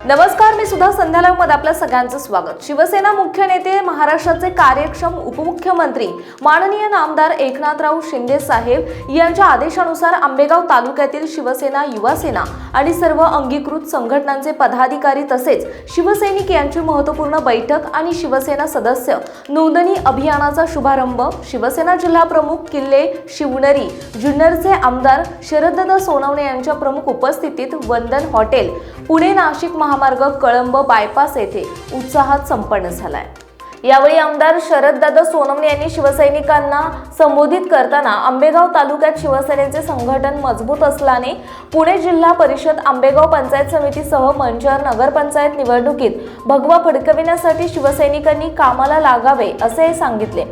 नमस्कार मी सुद्धा संध्याला मध्ये आपल्या सगळ्यांचं स्वागत. शिवसेना मुख्य नेते महाराष्ट्राचे कार्यक्षम उपमुख्यमंत्री माननीय नामदार एकनाथराव शिंदे साहेब यांच्या आदेशानुसार आंबेगाव तालुक्यातील शिवसेना युवासेना आणि सर्व अंगीकृत संघटनांचे पदाधिकारी तसेच शिवसैनिक यांची महत्त्वपूर्ण बैठक आणि शिवसेना सदस्य नोंदणी अभियानाचा शुभारंभ शिवसेना जिल्हा प्रमुख किल्ले शिवनरी जुन्नरचे आमदार शरददा सोनवणे यांच्या प्रमुख उपस्थितीत वंदन हॉटेल पुणे नाशिक महामार्ग कळंब बायपास येथे उत्साहात संपन्न झालाय. यावेळी आमदार शरददादा सोनवणे यांनी शिवसैनिकांना संबोधित करताना आंबेगाव तालुक्यात शिवसेनेचे संघटन मजबूत असल्याने पुणे जिल्हा परिषद आंबेगाव पंचायत समितीसह मंचर नगरपंचायत निवडणुकीत भगवा फडकविण्यासाठी शिवसैनिकांनी कामाला लागावे असे सांगितले.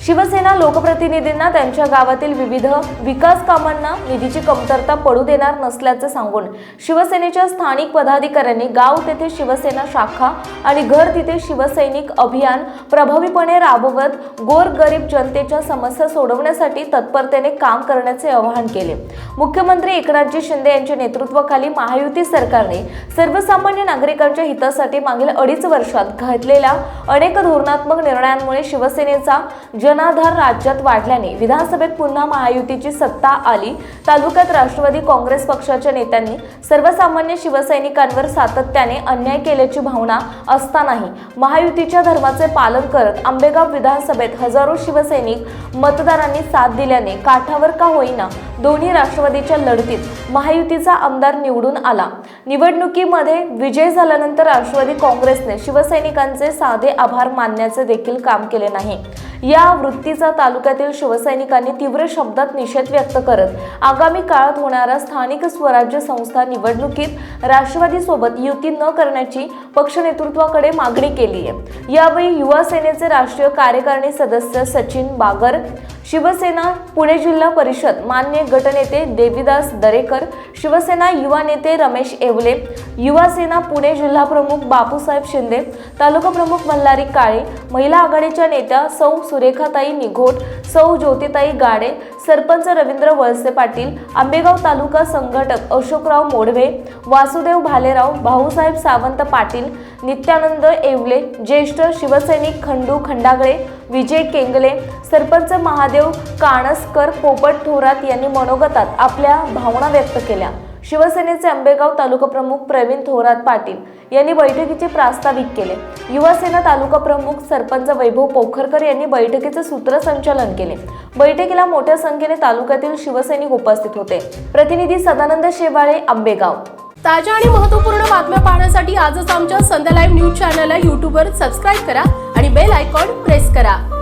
शिवसेना लोकप्रतिनिधींना त्यांच्या गावातील विविध विकास कामांना निधीची कमतरता पडू देणार नसल्याचे सांगून शिवसेनेच्या स्थानिक पदाधिकाऱ्यांनी गाव तेथे शिवसेना शाखा आणि घर तिथे शिवसैनिक अभियान प्रभावीपणे राबवत गोरगरीब जनतेच्या समस्या सोडवण्यासाठी तत्परतेने काम करण्याचे आवाहन केले. मुख्यमंत्री एकनाथजी शिंदे यांच्या नेतृत्वाखाली महायुती सरकारने सर्वसामान्य नागरिकांच्या हितासाठी मागील अडीच वर्षात घेतलेल्या अनेक धोरणात्मक निर्णयांमुळे शिवसेनेचा जनाधार राज्यात वाढल्याने विधानसभेत पुन्हा महायुतीची सत्ता आली. तालुक्यात राष्ट्रवादी काँग्रेस पक्षाच्या नेत्यांनी सर्वसामान्य शिवसैनिकांवर सातत्याने अन्याय केल्याची भावना असतानाही महायुतीच्या धर्माचे पालन करत आंबेगाव विधानसभेत हजारो शिवसैनिक मतदारांनी साथ दिल्याने काठावर का होईना दोन्ही राष्ट्रवादीच्या लढतीत महायुतीचा आमदार निवडून आला. निवडणुकीमध्ये विजय झाल्यानंतर राष्ट्रवादी काँग्रेसने शिवसैनिकांचे साधे आभार मानण्याचे देखील काम केले नाही. या वृत्तीचा तालुक्यातील शिवसैनिकांनी तीव्र शब्दात निषेध व्यक्त करत आगामी काळात होणाऱ्या स्थानिक स्वराज्य संस्था निवडणुकीत राष्ट्रवादीसोबत युती न करण्याची पक्ष नेतृत्वाकडे मागणी केली आहे यावेळी युवा सेनेचे राष्ट्रीय कार्यकारिणी सदस्य सचिन बागर शिवसेना पुणे जिल्हा परिषद मान्य गटनेते देवीदास दरेकर शिवसेना युवा नेते रमेश येवले युवा सेना पुणे जिल्हा प्रमुख बापूसाहेब शिंदे तालुका प्रमुख मल्हारी काळे महिला आघाडीच्या नेत्या सौ सुरेखाताई निघोट सौ ज्योतिताई गाडे सरपंच रवींद्र वळसे पाटील आंबेगाव तालुका संघटक अशोकराव मोडवे वासुदेव भालेराव भाऊसाहेब सावंत पाटील नित्यानंद येवले ज्येष्ठ शिवसैनिक खंडू खंडागळे विजय केंगले सरपंच महादेव काणसकर पोपट थोरात यांनी मनोगतात आपल्या भावना व्यक्त केल्या. शिवसेनेचे आंबेगाव तालुका प्रमुख प्रवीण थोरात पाटील यांनी बैठकीचे प्रास्ताविक केले. युवासेना तालुका प्रमुख सरपंच वैभव पोखरकर यांनी बैठकीचे सूत्रसंचालन केले. बैठकीला मोठ्या संख्येने तालुक्यातील शिवसैनिक उपस्थित होते. प्रतिनिधी सदानंद शेवाळे आंबेगाव. ताज्या आणि महत्त्वपूर्ण बातम्या पाहण्यासाठी आजच आमच्या संध्या लाईव्ह न्यूज चॅनलला यूट्यूबवर सबस्क्राईब करा. बेल आयकॉन प्रेस करा.